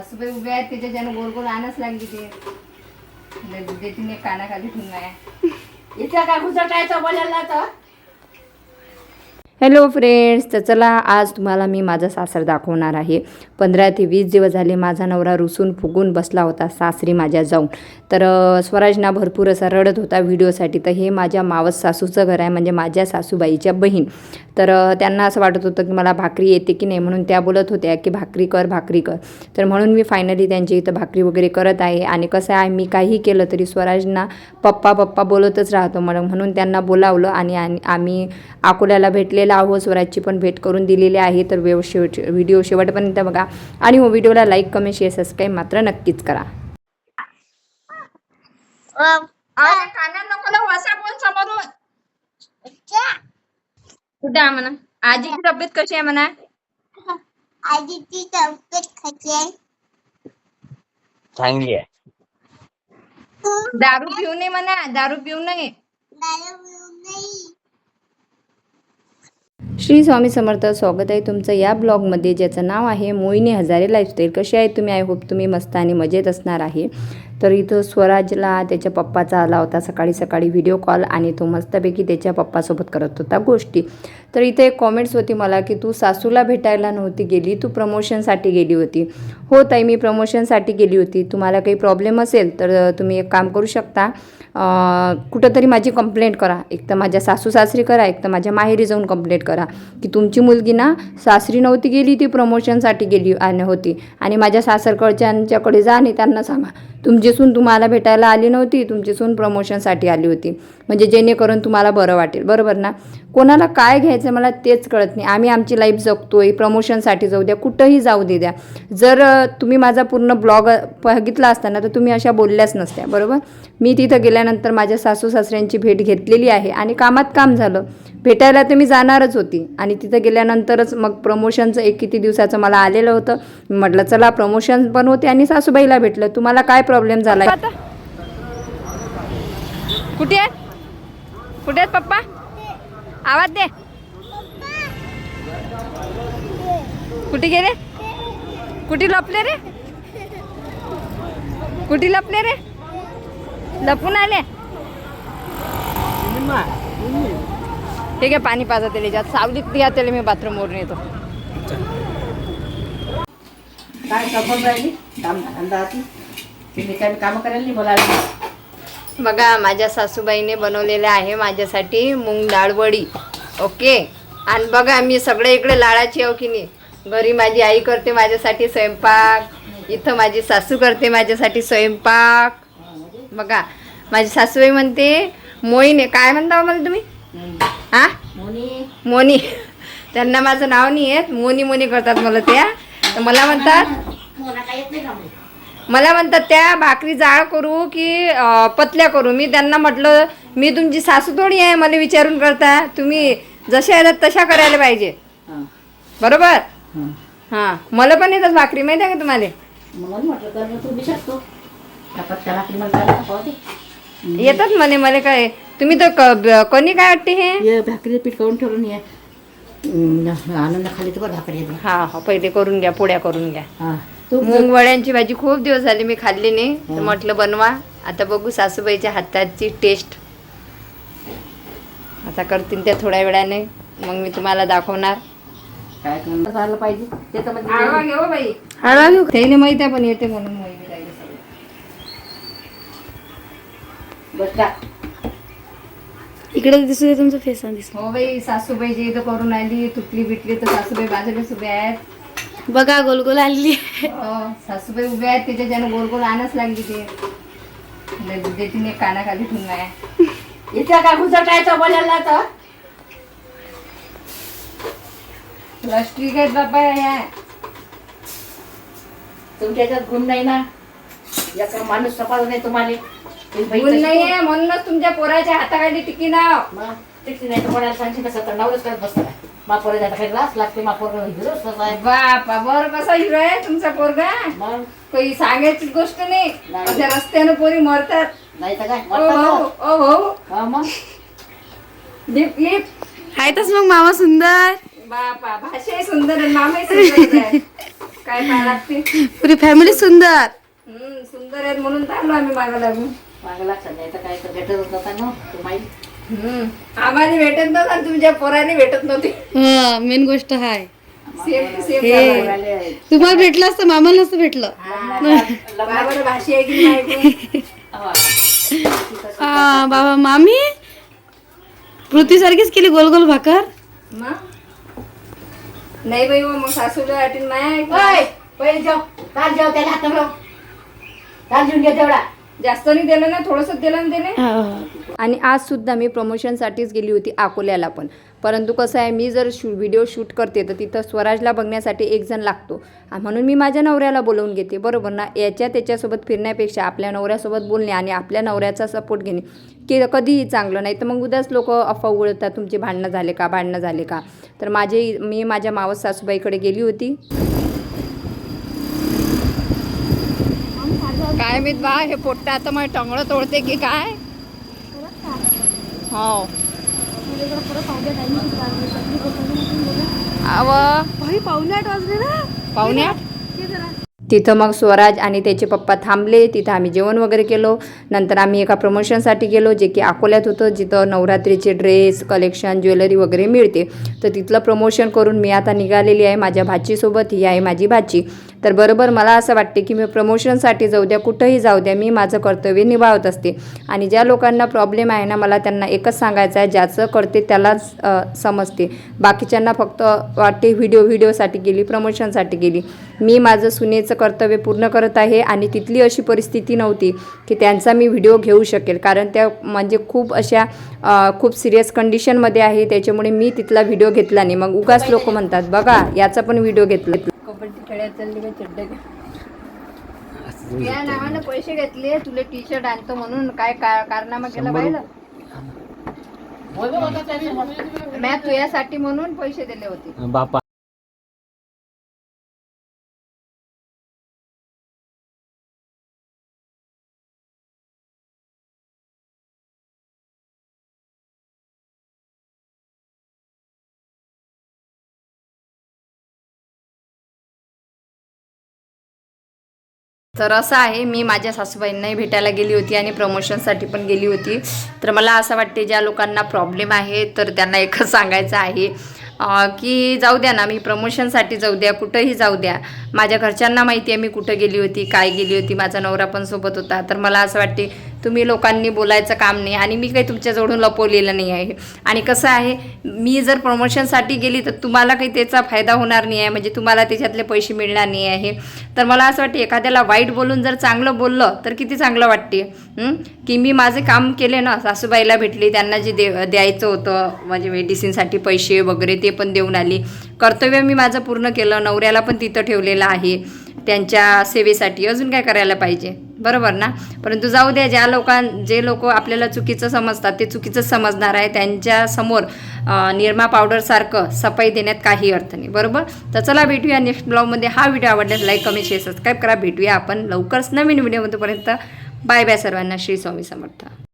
सासूबाई उभ्या आहेत त्याच्या ज्यानं गोल गोल आणच लागली ते देते तिने कानाखाली ठेवून आहे इथं काय घुसटायचं बोलायला तर हॅलो फ्रेंड्स तर चला आज तुम्हाला मी माझा सासर दाखवणार आहे. पंधरा ते वीस दिवस झाले माझा नवरा रुसून फुगून बसला होता सासरी माझ्या जाऊन. तर स्वराजना भरपूर असा रडत होता व्हिडिओसाठी. तर हे माझ्या मावस सासूचं घर आहे म्हणजे माझ्या सासूबाईच्या बहीण. तर त्यांना असं वाटत होतं की मला भाकरी येते की नाही म्हणून त्या बोलत होत्या की भाकरी कर भाकरी कर. तर म्हणून मी फायनली त्यांच्या इथं भाकरी वगैरे करत आहे. आणि कसं आहे मी काही केलं तरी स्वराजना पप्पा पप्पा बोलतच राहतो म्हणून म्हणून त्यांना बोलावलं आणि आणि आम्ही अकोल्याला भेटलेलं आहोत स्वराजची पण भेट करून दिलेली आहे. तर व्यव शेवट व्हिडिओ शेवटपर्यंत बघा. आणि हो व्हिडिओला लाईक कमेंट शेअर सबस्क्राईब मात्र नक्कीच करा. कुठे म्हणा आजीची तब्येत कशी आहे म्हणा आजीची तब्येत कशी आहे? चांगली आहे. दारू पिऊ नये म्हणा दारू पिऊ नये. दारू पिऊ नाही श्री स्वामी समर्थ स्वागत आहे तुमचं या ब्लॉगमध्ये ज्याचं नाव आहे मोहिनी हजारे लाईफस्टाईल कशी आहे तुम्ही? आय होप तुम्ही मस्त आणि मजेत असणार आहे. तर इथं स्वराजला त्याच्या पप्पाचा आला होता सकाळी सकाळी व्हिडिओ कॉल आणि तो मस्तपैकी त्याच्या पप्पासोबत करत होता गोष्टी. तर इथे एक कॉमेंट्स होती मला की तू सासूला भेटायला नव्हती गेली तू प्रमोशनसाठी गेली होती. हो ताई मी प्रमोशनसाठी गेली होती. तुम्हाला काही प्रॉब्लेम असेल तर तुम्ही एक काम करू शकता. कुठंतरी माझी कंप्लेंट करा. एक तर माझ्या सासू सासरी करा एक तर माझ्या माहेरी जाऊन कंप्लेंट करा की तुमची मुलगी ना सासरी नव्हती गेली ती प्रमोशनसाठी गेली आणि होती. आणि माझ्या सासरकडच्यांच्याकडे जा आणि त्यांना सांगा तुमची सून तुम्हाला भेटायला आली नव्हती तुमची सून प्रमोशनसाठी आली होती. म्हणजे जेणेकरून तुम्हाला बरं वाटेल. बरोबर ना? कोणाला काय घ्यायचं मला तेच कळत नाही. आम्ही आमची लाईफ जगतोय प्रमोशनसाठी जाऊ द्या कुठंही जाऊ दे द्या. जर तुम्ही माझा पूर्ण ब्लॉग बघितला असताना तर तुम्ही अशा बोलल्याच नसत्या. बरोबर? मी तिथं गेल्यानंतर माझ्या सासू सासऱ्यांची भेट घेतलेली आहे आणि कामात काम झालं. भेटायला तर मी जाणारच होती आणि तिथं गेल्यानंतरच मग प्रमोशनचं एक किती दिवसाचं मला आलेलं होतं. म्हटलं चला प्रमोशन पण होते आणि सासूबाईला भेटलं. तुम्हाला काय प्रॉब्लेम झाला कुठे आहेत? कुठे आहेत पप्पा? आवाज दे. कुठे गेले? कुठे लपले रे? कुठे लपले रे? लपून आले? ठीक आहे पाणी पाजा त्याला ज्यात सावलीत या त्याला मी बाथरूम वरून येतो. काय काम करायला नाही बोलायला बघा माझ्या सासूबाईने बनवलेले आहे माझ्यासाठी मूग डाळ वडी ओके आणि बघा मी सगळे इकडे लाडाची आहो की नाही घरी माझी आई करते माझ्यासाठी स्वयंपाक इथं माझी सासू करते माझ्यासाठी स्वयंपाक बघा माझी सासूबाई म्हणते मोईने काय म्हणता हो मला तुम्ही हा मुनी मोनी त्यांना माझं नाव नाही येत मोनी मोनी करतात मला त्या तर मला म्हणतात मला नाही म्हणतात त्या भाकरी जाळ करू की अं, पतल्या करू? मी त्यांना म्हटलं मी तुमची सासू थोडी आहे मला विचारून करता. तुम्ही जशा येतात तशा करायला पाहिजे. हां. बरोबर? हां. हां. मला पण येतात भाकरी माहिती आहे का तुम्हाला? म्हणून म्हटलं करणं तू बी शकतो. त्या पत्त्या भाकरी मला करायला पाहते येतात म्हणे मला काय? तुम्ही तर क- ब- कोणी काय वाटते हे? ये भाकरीचं पीठ करून ठेवून ये हम्म, आनंद खाली तर बरं भाकरी. येते हा हा पहिले करून घ्या पोळ्या करून घ्या. हां. मूग वड्यांची भाजी खूप दिवस झाली मी खाल्ली नाही. तर म्हटलं बनवा. आता बघू सासूबाईच्या हाताची टेस्ट आता करतील त्या थोड्या वेळाने. मग मी तुम्हाला दाखवणार. काय करणं झालं पाहिजे. ते तर म्हणजे घेऊ त्याला माहिती आहे पण येते म्हणून इकडे दिसू दे तुमचं फेस दिसत हो बाई सासूबाई जे इथं करून आली तुटली बिटली तर सासूबाई बाजूलाच उभ्या आहेत. बघा गोल गोल आलेली हो, सासूबाई उभ्या आहेत त्याच्या ज्यानं गोल गोल आणच लागली ते. तिने कानाखाली ठेवून आहे. इथं काय घुसटायचं बोलायला तर प्लास्टिक आहेत बाबा या तुमच्या याच्यात गुण नाही ना? एका माणूस तपास नाही तुम्हाला. गुण नाहीये म्हणूनच तुमच्या पोराच्या हाताखाली टिकी नाव. मग तिथे नाही तर कोणाला सांगशील कसं तर नवरच करत बसतं मापोर लाच लागते मापोर आहे. बापा बर कसा हिरो आहे तुमचा पोरगा. मग? काही सांगायची गोष्ट नाही. नाही. अशा रस्त्यानं पोरी मरतात. नाही तर काय? ओ मग? लिप लिप. आहेतच मग मामा सुंदर. बापा भाषाही सुंदर आहे मामाही सुंदर आहे. काय पाहा लागते? पुरी फॅमिली सुंदर. हम्म, सुंदर आहेत म्हणून तर आलो आम्ही मागं लागून. मागं लक्षात द्यायचं काय तर भेटतच नव्हता ना तू माहीत. आम्हाला भेटत नव्हतं आणि तुमच्या पोराने भेटत नव्हते. हा मेन गोष्ट हाय. सेम सेम हे तुम्हाला भेटलं असतं मामाला नसतं भेटलं. बरोबर भाषी आहे की नाही हा बाबा मामी? पृथ्वी सारखीच केली गोल गोल भाकर? मग? नाही बाई हो, मग सासूला ओय, पहिले जेव. काल जेव त्याला काल जेवून घे तेवढा. जास्त नाही दिलं ना थोडंसं दिलं ना त्याने आणि आज सुद्धा मी प्रमोशनसाठीच गेली होती अकोल्याला पण. परंतु कसं आहे मी जर शू व्हिडिओ शूट करते तर तिथं स्वराजला बघण्यासाठी एक जण लागतो. म्हणून मी माझ्या नवऱ्याला बोलवून घेते बरोबर ना? याच्या त्याच्यासोबत फिरण्यापेक्षा आपल्या नवऱ्यासोबत बोलणे आणि आपल्या नवऱ्याचा सपोर्ट घेणे की कधीही चांगलं. नाही तर मग उद्याच लोक अफवा उडतात तुमचे भांडणं झाले का भांडणं झाले का? तर माझे मी माझ्या मावस सासूबाईकडे गेली होती. काय मी बा हे पोट्ट आता मग टंगळं तोडते की काय? हो. अव. पाहुणे आठ वाजले ना? पाहुण्या तिथं मग स्वराज आणि त्याचे पप्पा थांबले. तिथं आम्ही जेवण वगैरे केलो. नंतर आम्ही एका प्रमोशनसाठी गेलो जे की अकोल्यात होतं. जिथं नवरात्रीचे ड्रेस कलेक्शन ज्वेलरी वगैरे मिळते. तर तिथलं प्रमोशन करून मी आता निघालेली आहे माझ्या भाचीसोबत. ही आहे माझी भाची. तर बरोबर मला असं वाटते की मी प्रमोशनसाठी जाऊ द्या कुठंही जाऊ द्या मी माझं कर्तव्य निभावत असते. आणि ज्या लोकांना प्रॉब्लेम आहे ना मला त्यांना एकच सांगायचं आहे ज्याचं करते त्यालाच समजते. बाकीच्यांना फक्त वाटते व्हिडिओ व्हिडिओसाठी गेली प्रमोशनसाठी गेली. मी माझं सुनेचं कर्तव्य पूर्ण करत आहे आणि तिथली अशी परिस्थिती नव्हती की त्यांचा मी व्हिडिओ घेऊ शकेल. कारण त्या म्हणजे खूप अशा खूप सिरियस कंडिशनमध्ये आहे त्याच्यामुळे मी तिथला व्हिडिओ घेतला नाही. मग उगाच लोक म्हणतात बघा याचा पण व्हिडिओ घेतला. कबड्डी खेळायला चालली का चड्डे या नावानं पैसे घेतले तुला टी शर्ट आणतो म्हणून काय का- कारनामा केला पाहिलं? मी तुझ्यासाठी म्हणून पैसे दिले होते. बापा. तर असं आहे मी माझ्या सासूबाईंनाही भेटायला गेली होती आणि प्रमोशनसाठी पण गेली होती. तर मला असं वाटते ज्या लोकांना प्रॉब्लेम आहे तर त्यांना एकच सांगायचं आहे की जाऊ द्या ना मी प्रमोशनसाठी जाऊ द्या कुठंही जाऊ द्या. माझ्या घरच्यांना माहिती आहे मी कुठं गेली होती काय गेली होती माझा नवरा पण सोबत होता. तर मला असं वाटते तुम्ही लोकांनी बोलायचं काम नाही आणि मी काही तुमच्याजवळून लपवलेलं नाही आहे. आणि कसं आहे मी जर प्रमोशनसाठी गेली तर तुम्हाला काही त्याचा फायदा होणार नाही आहे म्हणजे तुम्हाला त्याच्यातले पैसे मिळणार नाही आहे. तर मला असं वाटते एखाद्याला वाईट बोलून जर चांगलं बोललं तर किती चांगलं वाटते? की मी माझे काम केले ना सासूबाईला भेटली त्यांना जे दे द्यायचं होतं म्हणजे मेडिसिनसाठी पैसे वगैरे ते पण देऊन आली. कर्तव्य मी माझं पूर्ण केलं नवऱ्याला पण तिथं ठेवलेलं आहे त्यांच्या सेवेसाठी. अजून काय करायला पाहिजे? बरोबर ना? परंतु जाऊ द्या ज्या लोकां जे लोक आपल्याला चुकीचं समजतात ते चुकीचं समजणार आहे. त्यांच्यासमोर निरमा पावडरसारखं सफाई देण्यात काही अर्थ नाही. बरोबर? तर चला भेटूया नेक्स्ट ब्लॉगमध्ये हा व्हिडिओ आवडल्यास लाईक कमेंट शेअर सबस्क्राईब करा. भेटूया आपण लवकरच नवीन व्हिडिओमध्येपर्यंत बाय बाय सर्वांना. श्री स्वामी समर्थ.